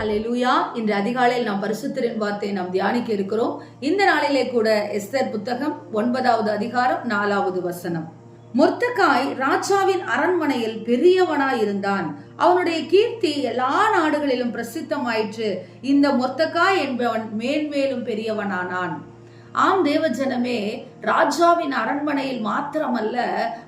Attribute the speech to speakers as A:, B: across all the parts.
A: ஹalleluya இன்று அதிகாலையில் நாம் பரிசுத்தரின் வார்த்தையை நாம் தியானிக்க இருக்கிறோம். இந்த நாளிலே கூட எஸ்தர் புத்தகம் ஒன்பதாவது அதிகாரம் நாலாவது வசனம். மொர்த்தக்காய் ராஜாவின் அரண்மனையில் பெரியவனாய் இருந்தான். அவனுடைய கீர்த்தி எல்லா நாடுகளிலும் பிரசித்தமாயிற்று. இந்த மொர்த்தக்காய் என்பவன் மேன்மேலும் பெரியவனானான். ஆம் தேவஜனமே ராஜாவின் அரண்மனையில் மாத்திரமல்ல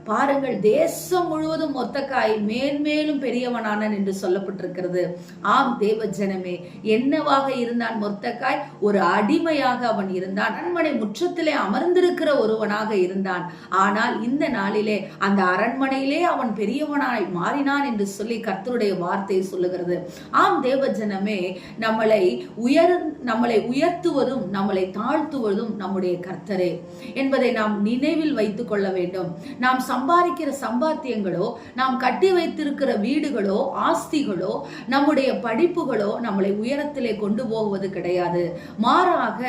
A: பாருங்கள் தேசம் முழுவதும் மொத்தக்காய் மேன்மேலும் பெரியவனானன் என்று சொல்லப்பட்டிருக்கிறது. ஆம் தேவஜனமே என்னவாக இருந்தான் மொத்தக்காய்? ஒரு அடிமையாக அவன் இருந்தான். அரண்மனை முற்றத்திலே அமர்ந்திருக்கிற ஒருவனாக இருந்தான். ஆனால் இந்த நாளிலே அந்த அரண்மனையிலே அவன் பெரியவனாய் மாறினான் என்று சொல்லி கர்த்தருடைய வார்த்தையை சொல்லுகிறது. ஆம் தேவஜனமே நம்மளை உயர் நம்மளை உயர்த்துவதும் நம்மளை தாழ்த்துவதும் நம்முடைய கர்த்தரே என்பதை நாம் நினைவில் வைத்துக் கொள்ள வேண்டும். நாம் சம்பாதிக்கிற சம்பாத்தியங்களோ நாம் கட்டி வைத்திருக்கிற வீடுகளோ ஆஸ்திகளோ நம்முடைய படிப்புகளோ நம்மளை உயரத்திலே கொண்டு போவது கிடையாது. மாறாக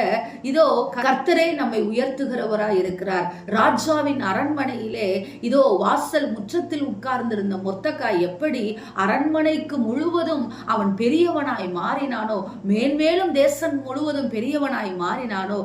A: இதோ கர்த்தரே நம்மை உயர்த்துகிறவராய் இருக்கிறார். ராஜாவின் அரண்மனையிலே இதோ வாசல் முற்றத்தில் உட்கார்ந்திருந்த மொத்தக்காய் எப்படி அரண்மனைக்கு முழுவதும் அவன் பெரியவனாய் மாறினானோ மேன்மேலும் தேசம் முழுவதும் பெரியவனாய் மாறினானோ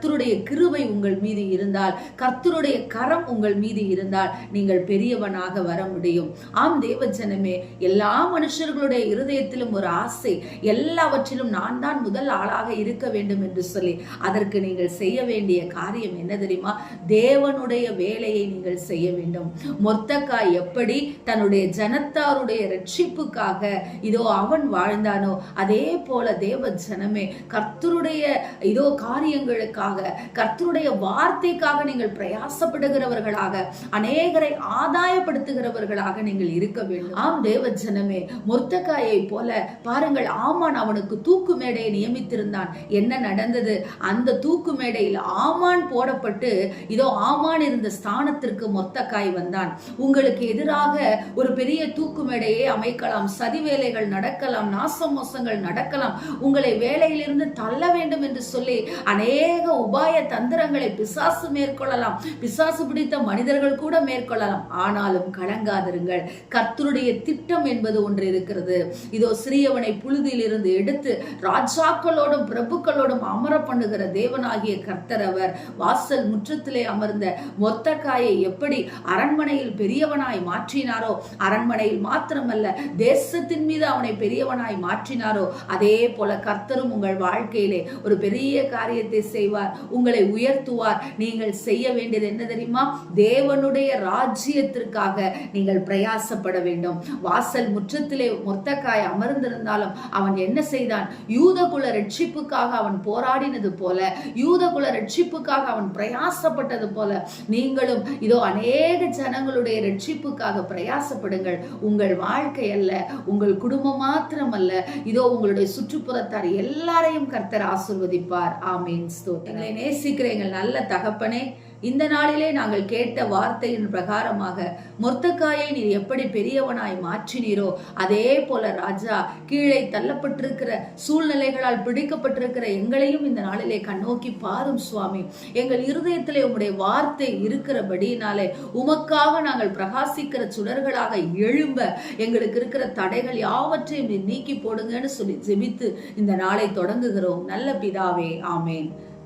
A: கர்த்தருடைய கிருவை உங்கள் மீது இருந்தால் கர்த்தருடைய கரம் உங்கள் மீது இருந்தால் நீங்கள் பெரியவனாக வர முடியும். ஆம் தேவஜனமே எல்லா மனுஷர்களுடைய இருதயத்திலும் ஒரு ஆசை எல்லாவற்றிலும் நான் தான் முதல் ஆளாக இருக்க வேண்டும் என்று சொல்லி அதற்கு நீங்கள் செய்ய வேண்டிய காரியம் என்ன தெரியுமா? தேவனுடைய வேலையை நீங்கள் செய்ய வேண்டும். மொத்தக்காய் எப்படி தன்னுடைய ஜனத்தாருடைய ரட்சிப்புக்காக இதோ அவன் வாழ்ந்தானோ அதே போல தேவ ஜனமே கர்த்தருடைய இதோ காரியங்களுக்காக பிரயாசப்படுகிறவர்களாக கர்த்தருடைய வார்த்தைக்காக நீங்கள் பிரயாசப்படுகிறவர்களாக அநேகரை ஆதாயப்படுத்துகிறவர்களாக நீங்கள் இருக்க வேண்டும். ஆம் தேவ ஜனமே மொர்த்தக்காயை போல பாருங்கள் ஆமான் அவனுக்கு தூக்கு மேடையை நியமித்திருந்தான். என்ன நடந்தது? அந்த தூக்கு மேடையில் ஆமான் போடப்பட்டு இதோ ஆமான் இருந்த ஸ்தானத்திற்கு மொத்தக்காய் வந்தான். உங்களுக்கு எதிராக ஒரு பெரிய தூக்கு மேடையை அமைக்கலாம் சதி வேலைகள் நடக்கலாம் நாச மோசங்கள் நடக்கலாம். உங்களை வேலையிலிருந்து தள்ள வேண்டும் என்று சொல்லி அநேக உபாய தந்திரங்களை பிசாசு மேற்கொள்ளலாம். பிசாசு பிடித்த மனிதர்கள் கூட மேற்கொள்ளலாம். ஆனாலும் கலங்காதிருங்கள். கர்த்தருடைய திட்டம் என்பது ஒன்று இருக்கிறது. இதோ சிறியவனை புழுதியில் இருந்து எடுத்து ராஜாக்களோடும் பிரபுக்களோடும் அமர பண்ணுகிற தேவனாகிய கர்த்தர் அவர். வாசல் முற்றத்திலே அமர்ந்த மொத்தக்காயை எப்படி அரண்மனையில் பெரியவனாய் மாற்றினாரோ அரண்மனையில் மாத்திரமல்ல தேசத்தின் மீது அவனை பெரியவனாய் மாற்றினாரோ அதே போல கர்த்தரும் உங்கள் வாழ்க்கையிலே ஒரு பெரிய காரியத்தை செய்வார். உங்களை உயர்த்துவார். நீங்கள் செய்ய வேண்டியது என்ன தெரியுமா? தேவனுடைய ராஜ்யத்திற்காக நீங்கள் பிரயாசப்பட வேண்டும். வாசல் முற்றத்திலே மொத்தக்காய் அமர்ந்திருந்தாலும் அவன் என்ன செய்தான்? யூதகுல ரட்சிப்புக்காக அவன் போராடினது போல யூதகுல ரட்சிப்புக்காக அவன் பிரயாசப்பட்டது போல நீங்களும் இதோ அநேக ஜனங்களுடைய ரட்சிப்புக்காக பிரயாசப்படுங்கள். உங்கள் வாழ்க்கை அல்ல உங்கள் குடும்பம் மாத்திரம் அல்ல இதோ உங்களுடைய சுற்றுப்புறத்தார் எல்லாரையும் கர்த்தர் ஆசிர்வதிப்பார். ஆமீன். ஸ்தோத்திரம். உங்களை நேசிக்கிற எங்கள் நல்ல தகப்பனே இந்த நாளிலே நாங்கள் கேட்ட வார்த்தையின் பிரகாரமாக மொர்த்தக்காயை நீர் எப்படி பெரியவனாய் மாற்றினீரோ அதே போல ராஜா கீழே தள்ளப்பட்டிருக்கிற சூழ்நிலைகளால் பிடிக்கப்பட்டிருக்கிற எங்களையும் இந்த நாளிலே கண்ணோக்கி பாரும் சுவாமி. எங்கள் இருதயத்திலே உம்முடைய வார்த்தை இருக்கிறபடினாலே உமக்காக நாங்கள் பிரகாசிக்கிற சுடர்களாக எழும்ப எங்களுக்கு இருக்கிற தடைகள் யாவற்றையும் நீர் நீக்கி போடுங்கன்னு சொல்லி ஜெபித்து இந்த நாளை தொடங்குகிறோம். நல்ல பிதாவே ஆமேன்.